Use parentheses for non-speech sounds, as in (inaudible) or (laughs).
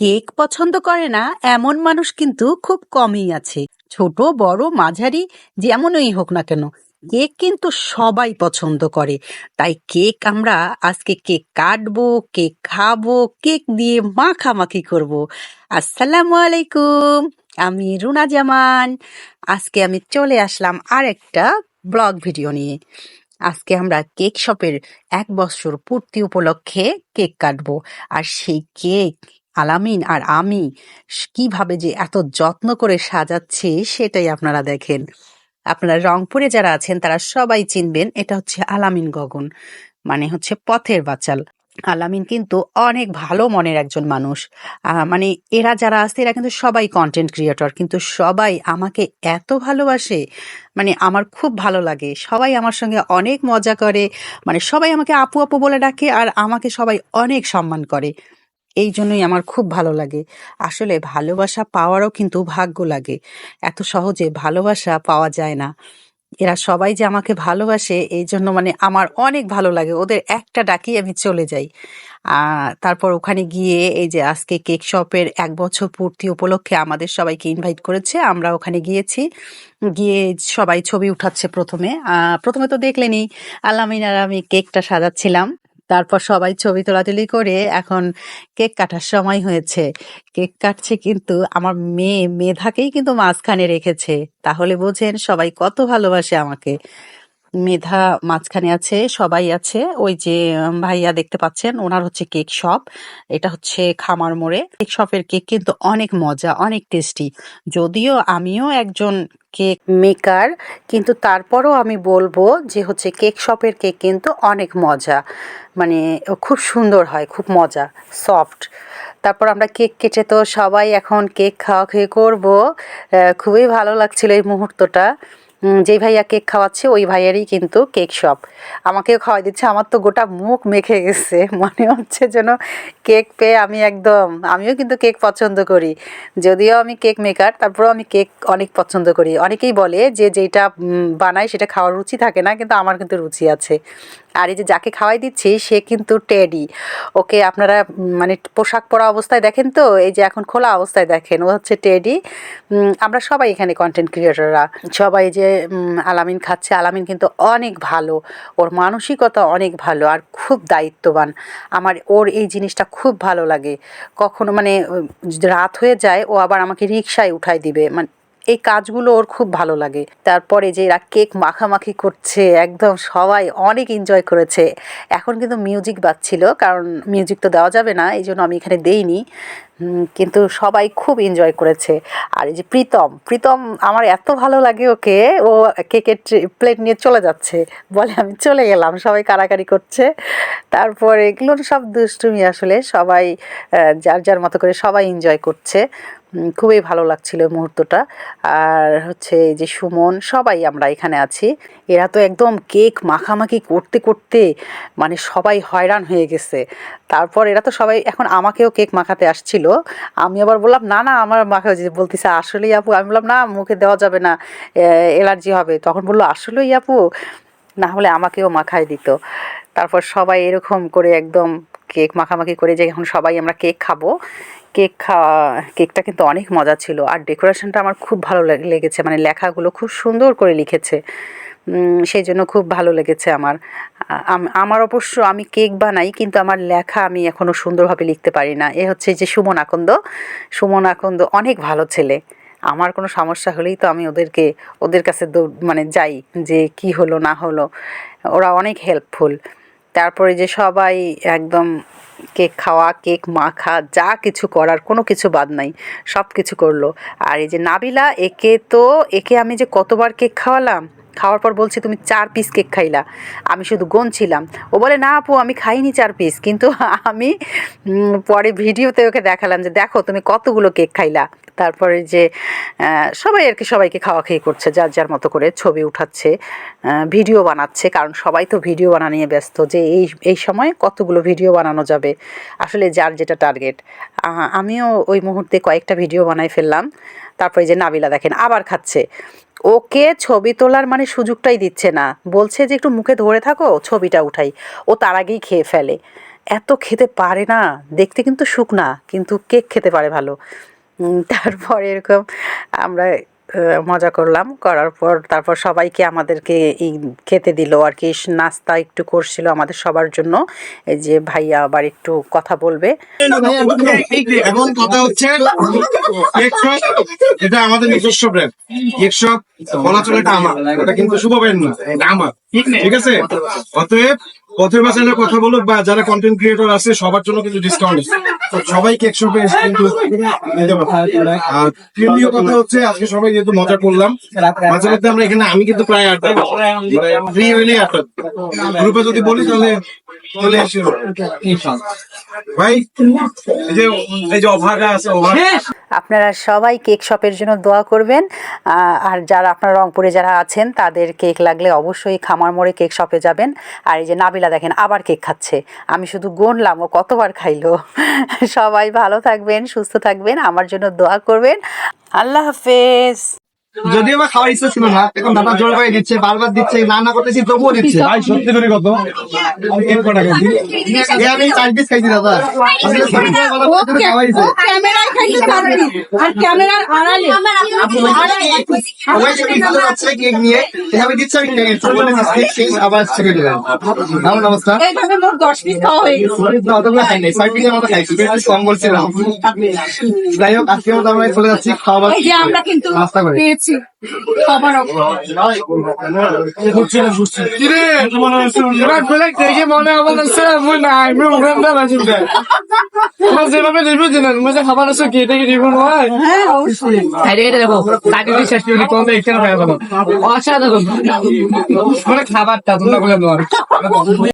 Cake পছন্দ করে না, এমন মানুষ কিন্তু খুব কমই আছে। ছোট, বড়, মাঝারি, যেমনই হোক না কেন, কেক কিন্তু সবাই পছন্দ করে। তাই কেক আমরা আজকে কেক কাটবো, কেক খাব, কেক দিয়ে মাখামাখি করব। আসসালামু আলাইকুম, আমি রুনা জামান। আজকে আমি চলে আসলাম আর একটা ব্লগ ভিডিও নিয়ে। আজকে আমরা কেক শপের এক বছর পূর্তি উপলক্ষে কেক কাটবো। আর সেই কেক আলামিন আর আমি কীভাবে যে এত যত্ন করে সাজাচ্ছি সেটাই আপনারা দেখেন। আপনারা রংপুরে যারা আছেন, তারা সবাই চিনবেন, এটা হচ্ছে আলামিন গগন মানে হচ্ছে পথের বাচাল। আলামিন কিন্তু অনেক ভালো মনের একজন মানুষ। মানে এরা যারা আছে এরা কিন্তু সবাই কন্টেন্ট ক্রিয়েটর কিন্তু সবাই আমাকে এত ভালোবাসে মানে আমার খুব ভালো লাগে। সবাই আমার সঙ্গে অনেক মজা করে মানে সবাই আমাকে আপু আপু বলে ডাকে আর আমাকে সবাই অনেক সম্মান করে। এই জন্যই আমার খুব ভালো লাগে। আসলে ভালোবাসা পাওয়ারও কিন্তু ভাগ্য লাগে। এত সহজে ভালোবাসা পাওয়া যায় না। এরা সবাই যে আমাকে ভালোবাসে, এই জন্য মানে আমার অনেক ভালো লাগে। ওদের একটা ডাকি আমি চলে যাই। তারপর ওখানে গিয়ে এই যে আজকে কেক শপের এক বছর পূর্তি উপলক্ষে আমাদের সবাইকে ইনভাইট করেছে। আমরা ওখানে গিয়েছি। গিয়ে সবাই ছবি উঠাচ্ছে প্রথমে। প্রথমে তো দেখলেনি আলামিন আর আমি কেকটা সাজাচ্ছিলাম। তারপর সবাই ছবি তোলাতুলি করে এখন কেক কাটার সময় হয়েছে। কেক কাটছে কিন্তু আমার মেয়ে, মেধাকেই কিন্তু মাঝখানে রেখেছে। তাহলে বোঝেন সবাই কত ভালোবাসে আমাকে। মেধা মাঝখানে আছে, সবাই আছে। ওই যে ভাইয়া দেখতে পাচ্ছেন, ওনার হচ্ছে কেক শপ। এটা হচ্ছে খামার মোড়ে। কেক শপের কেক কিন্তু অনেক মজা, অনেক টেস্টি। যদিও আমিও একজন কেক মেকার, কিন্তু তারপরও আমি বলব যে হচ্ছে কেক শপের কেক কিন্তু অনেক মজা। মানে খুব সুন্দর হয়, খুব মজা, সফট। তারপর আমরা কেক কেটে তো সবাই এখন কেক খাওয়া খেয়ে করব খুবই ভালো লাগছিল এই মুহূর্তটা। যেই ভাইয়া কেক খাওয়াচ্ছে, ওই ভাইয়ারই কিন্তু কেক শপ। আমাকেও খাওয়াই দিচ্ছে, আমার তো গোটা মুখ মেখে গেছে। (laughs) মনে হচ্ছে যেন কেক পেয়ে আমি একদম, আমিও কিন্তু কেক পছন্দ করি। যদিও আমি কেক মেকার, তারপরেও আমি কেক অনেক পছন্দ করি। অনেকেই বলে যে যেটা বানাই সেটা খাওয়ার রুচি থাকে না, কিন্তু আমার কিন্তু রুচি আছে। আর এই যে যাকে খাওয়াই দিচ্ছি, সে কিন্তু টেডি। ওকে আপনারা মানে পোশাক পরা অবস্থায় দেখেন তো, এই যে এখন খোলা অবস্থায় দেখেন, ও হচ্ছে টেডি। আমরা সবাই এখানে কন্টেন্ট ক্রিয়েটররা সবাই যে আলামিন খাচ্ছে। আলামিন কিন্তু অনেক ভালো। ওর মানসিকতা অনেক ভালো আর খুব দায়িত্ববান। আমার, ওর এই জিনিসটা খুব ভালো লাগে। কখনো মানে রাত হয়ে যায়, ও আবার আমাকে রিক্সায় উঠায় দিবে। মানে এই কাজগুলো ওর খুব ভালো লাগে। তারপরে যে এরা কেক মাখামাখি করছে, একদম সবাই অনেক এনজয় করেছে। এখন কিন্তু মিউজিক বাজছিল, কারণ মিউজিক তো দেওয়া যাবে না, এই জন্য আমি এখানে দেইনি। কিন্তু সবাই খুব এনজয় করেছে। আর এই যে প্রীতম প্রীতম আমার এত ভালো লাগে ওকে, ও কেকের প্লেট নিয়ে চলে যাচ্ছে। বলে, আমি চলে গেলাম, সবাই কারাকারি করছে। তারপর এগুলো সব দুষ্টুমি আসলে সবাই যার যার মতো করে সবাই এনজয় করছে। খুবই ভালো লাগছিল মুহূর্তটা। আর হচ্ছে যে সুমন, সবাই আমরা এখানে আছি। এরা তো একদম কেক মাখামাখি করতে করতে মানে সবাই হয়রান হয়ে গেছে। তারপর এরা তো সবাই এখন আমাকেও কেক মাখাতে আসছিল। আমি আবার বললাম, না না, আমার মাখা যে বলতেছে, আসলেই আপু। আমি বললাম, না, মুখে দেওয়া যাবে না অ্যালার্জি হবে। তখন বলল, আসলেই আপু। না হলে আমাকেও মাখায় দিত। তারপর সবাই এরকম করে একদম কেক মাখামাখি করে যে, এখন সবাই আমরা কেক খাব। কেক খাওয়া, কেকটা কিন্তু অনেক মজা ছিল। আর ডেকোরেশনটা আমার খুব ভালো লেগেছে মানে লেখাগুলো খুব সুন্দর করে লিখেছে। সেই জন্য খুব ভালো লেগেছে আমার। আমার অবশ্য আমি কেক বানাই, কিন্তু আমার লেখা আমি এখনও সুন্দরভাবে লিখতে পারি না। এ হচ্ছে যে সুমন আকন্দ। সুমন আকন্দ অনেক ভালো ছেলে। আমার কোনো সমস্যা হলেই তো আমি ওদেরকে, ওদের কাছে মানে যাই যে কি হলো, না হলো। ওরা অনেক হেল্পফুল তারপরে যে সবাই একদম কেক খাওয়া, কেক মাখা, যা কিছু করার, কোনো কিছু বাদ নাই, সব কিছু করল। আর এই যে নাবিলা, একে তো, একে আমি যে কতবার কেক খাওয়ালাম, খাওয়ার পর বলছে, তুমি চার পিস কেক খাইলা। আমি শুধু গুনছিলাম। ও বলে, না আপু, আমি খাইনি চার পিস কিন্তু আমি পরে ভিডিওতে ওকে দেখালাম যে, দেখো, তুমি কতগুলো কেক খাইলা। তারপরে যে সবাই আর কি সবাইকে খাওয়া খেয়ে করছে, যার যার মতো করে ছবি উঠাচ্ছে ভিডিও বানাচ্ছে, কারণ সবাই তো ভিডিও বানা নিয়ে ব্যস্ত যে এই এই সময় কতগুলো ভিডিও বানানো যাবে, আসলে যার যেটা টার্গেট। আমিও ওই মুহূর্তে কয়েকটা ভিডিও বানাই ফেললাম, তারপরে যে নাবিলা দেখেন, আবার খাচ্ছে। ওকে ছবি তোলার মানে সুযোগটাই দিচ্ছে না, বলছে যে একটু মুখে ধরে থাকো, ছবিটা উঠাই, ও তার আগেই খেয়ে ফেলে। এত খেতে পারে না, দেখতে কিন্তু শুকনা, কিন্তু কেক খেতে পারে ভালো। (laughs) তারপর এরকম আমরা মজা করলাম। করার পর তারপর সবাইকে আমাদেরকে এই খেতে দিল। আর কি, নাস্তা একটু করছিল আমাদের সবার জন্য। এই যে ভাইয়া আবার একটু কথা বলবে। এখন কথা হচ্ছে এটা আমাদের নিজস্ব ব্র্যান্ড কেক শপ বলা চলে এটা আমার। এটা কিন্তু শুভ ব্র্যান্ড না আমার। ঠিক আছে? অতএব পথের বাসালে কথা বলুক বা যারা কন্টেন্ট ক্রিয়েটর আছে, সবার জন্য কিন্তু ডিসকাউন্ট আছে। সবাই কেক শপে এসে কিন্তু নিতে পারবে। আর প্রিয় কথা হচ্ছে আজকে সবাই যেহেতু মজা করলাম মাঝে মধ্যে আমরা এখানে আমি কিন্তু প্রায় আটটা ফ্রি হইলেই আটটা গ্রুপে যদি বলি তাহলে চলে আসি ভাই এই যে এই যে অভাগা আছে অভাগা। আপনারা সবাই কেক শপের জন্য দোয়া করবেন। আর যারা আপনারা রংপুরে যারা আছেন তাদের কেক লাগলে অবশ্যই খামার মোড়ে কেক শপে যাবেন। আর এই যে নাবিলা দেখেন আবার কেক খাচ্ছে। আমি শুধু গুনলাম ও কতবার খাইলো। সবাই ভালো থাকবেন সুস্থ থাকবেন আমার জন্য দোয়া করবেন। আল্লাহ হাফেজ। যদিও বা খাওয়ার ইচ্ছা ছিল না এখন দাদা জোর করে দিচ্ছে বারবার দিচ্ছে না না করতেছি তবুও দিচ্ছে। ভাই সত্যি করে কত? এক কটা খাইছি। এ আমি চার পিস খাইছি দাদা। হয়ে যাই হোক আজকে আমরা চলে যাচ্ছি খাওয়া আমরা কিন্তু নাস্তা করে। পেয়েছি সবার এবার বলে দেখে না মুই নাই মুই ওখান দিয়ে বাজিম দেয় তোমার যেভাবে দেখবে জানেন মুই যে খাবার আছে কি এটা কি দিব নয় হ্যাঁ অবশ্যই। এটা দেখো এখানে অসাধারণ। মানে খাবারটা তোমরা বলে